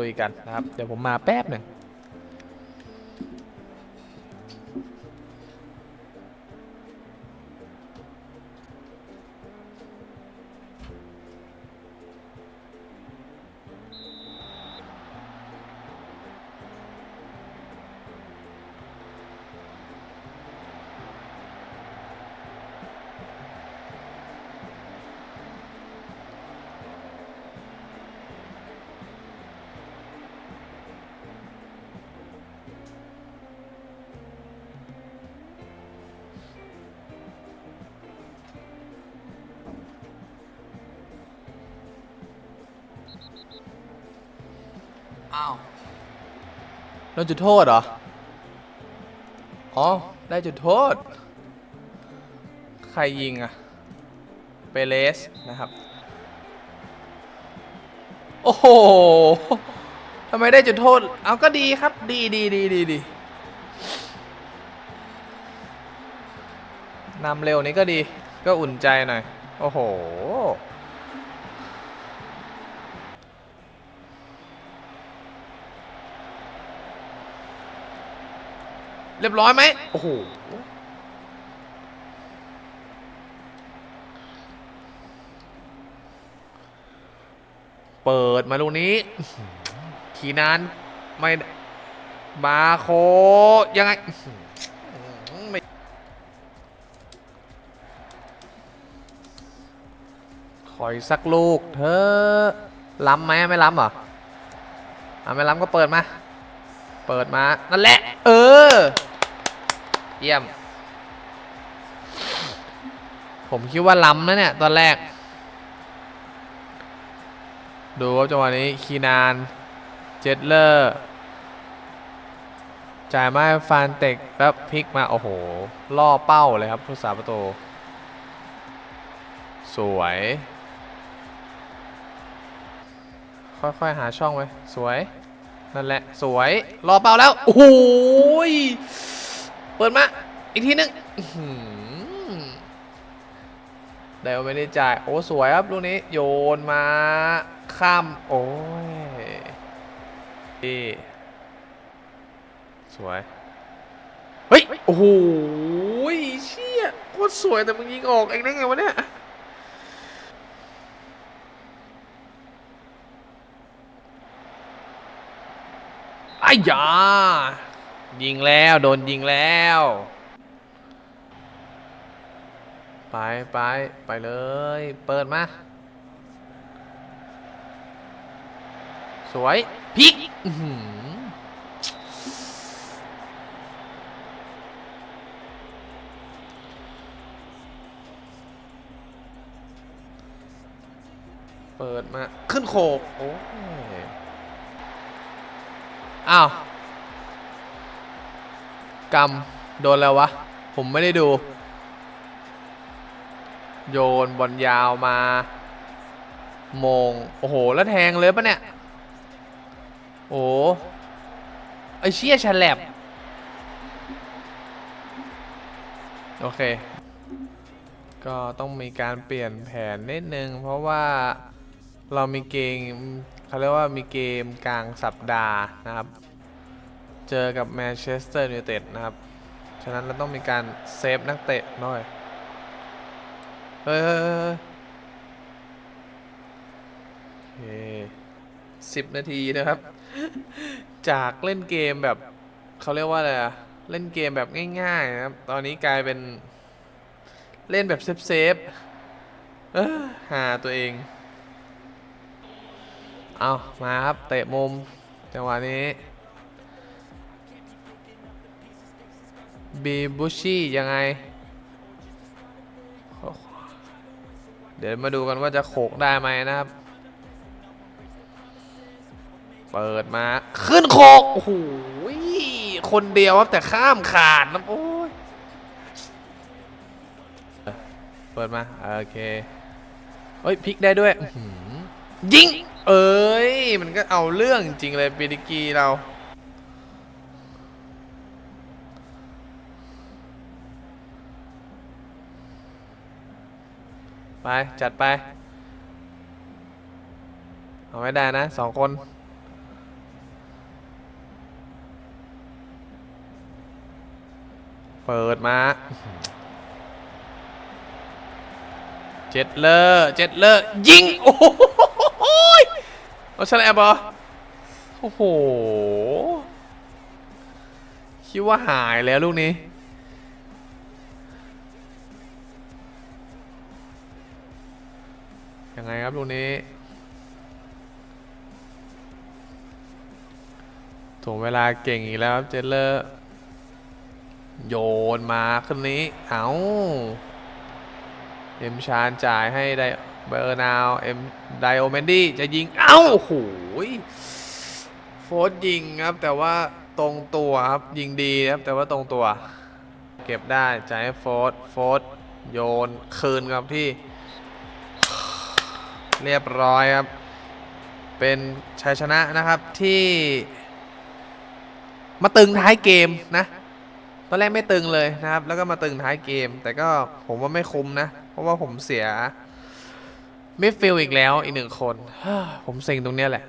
ลุยกันนะครับ เดี๋ยวผมมาแป๊บหนึ่ง อ้าวโดนจุดโทษเหรอ อ๋อ ได้จุดโทษ ใครยิงอะเปเลสนะครับ โอ้โหทำไมได้จุดโทษ เอาก็ดีครับ ดีดีดีดีดีนำเร็วนี้ก็ดี ก็อุ่นใจหน่อย โอ้โห เรียบร้อยไหมโอ้โหเปิดมาลูกนี้ขีนานไม่มาโคยังไงไม่ขออีกสักลูกเธอล้ำไหมไม่ล้ำเหรออะไม่ล้ำก็เปิดมา เปิดมา นั่นแหละ เออ เยี่ยม ผมคิดว่าล้ำนะเนี่ย ตอนแรก ดูครับจังหวะนี้ คีนาน เจตเลอร์ จ่ายมาฟานเต็กแล้วพลิกมา โอ้โห ล่อเป้าเลยครับผู้สาประตู สวย ค่อย ๆ หาช่องไว้ สวย นั่นแหละสวยรอเป้าแล้วโอ้โหยเปิดมาอีกทีนึงอื้อหือเดี๋ยวไม่ได้จ่ายโอ้สวยครับลูกนี้โยนมาข้ามโอ้ยดีสวยเฮ้ยโอ้โหยเชี่ยโคตรสวยแต่มึงยิงออกเองได้ไงวะเนี่ย อ้ยายิงแล้ว โดนยิงแล้ว ไปไปไปเลย เปิดมา สวยพิกเปิดมา ขึ้นโขกโอ้ อ้าวกำโดนแล้ววะ ผมไม่ได้ดู โยนบอลยาวมา มง โอ้โห แล้วแทงเลยปะเนี่ย โอ้ไอเชี่ยฉลับโอเค ก็ต้องมีการเปลี่ยนแผนนิดนึง เพราะว่า เรามีเกมเขาเรียกว่ามีเกมกลางสัปดาห์นะครับ เจอกับแมนเชสเตอร์ยูไนเต็ดนะครับ ฉะนั้นเราต้องมีการเซฟนักเตะหน่อย เฮ้ยเฮ้ยเฮ้ยเฮ้ยโอเคสิบนาทีนะครับ จากเล่นเกมแบบเขาเรียกว่าอะไรอะเล่นเกมแบบง่าย ๆ นะครับ ตอนนี้กลายเป็นเล่นแบบเซฟๆเออหาตัวเอง เอามาครับเตะมุมจังหวะนี้บีบูชี่ยังไง เดี๋ยวมาดูกันว่าจะโขกได้ไหมนะครับ เปิดมาขึ้นโขกโอ้โหคนเดียวครับแต่ข้ามขาดนะโอ้ยเปิดมา โอเคเฮ้ยพลิกได้ด้วยยิง เอ้ย มันก็เอาเรื่องจริงเลยเบดิกีเรา ไป จัดไป เอาไม่ได้นะสองคน เปิดมา เจ็ดเลอร์เจ็ดเลอร์ยิง โอ้โห เอาชนะแอบบอโอ้โห คิดว่าหายแล้วลูกนี้ ยังไงครับลูกนี้ถ่วงเวลาเก่งอีกแล้วครับเจเลอร์ โยนมาขึ้นนี้ เอาเอ็มชานจ่ายให้ได เบอร์นาวเอ็มไดโอเมนดี้จะยิง เอ้าโอ้โหยโฟร์สยิงครับ แต่ว่าตรงตัวครับ ยิงดีครับ แต่ว่าตรงตัว เก็บได้จ่ายให้โฟร์สโฟร์สโยนคืนครับที่ เรียบร้อยครับ เป็นชัยชนะนะครับที่ มาตึงท้ายเกมนะตอนแรกไม่ตึงเลยนะครับ แล้วก็มาตึงท้ายเกม แต่ก็ผมว่าไม่คุ้มนะ เพราะว่าผมเสีย มิดฟิลด์อีกแล้วอีกหนึ่งคน ผมเซ็งตรงเนี้ยแหละ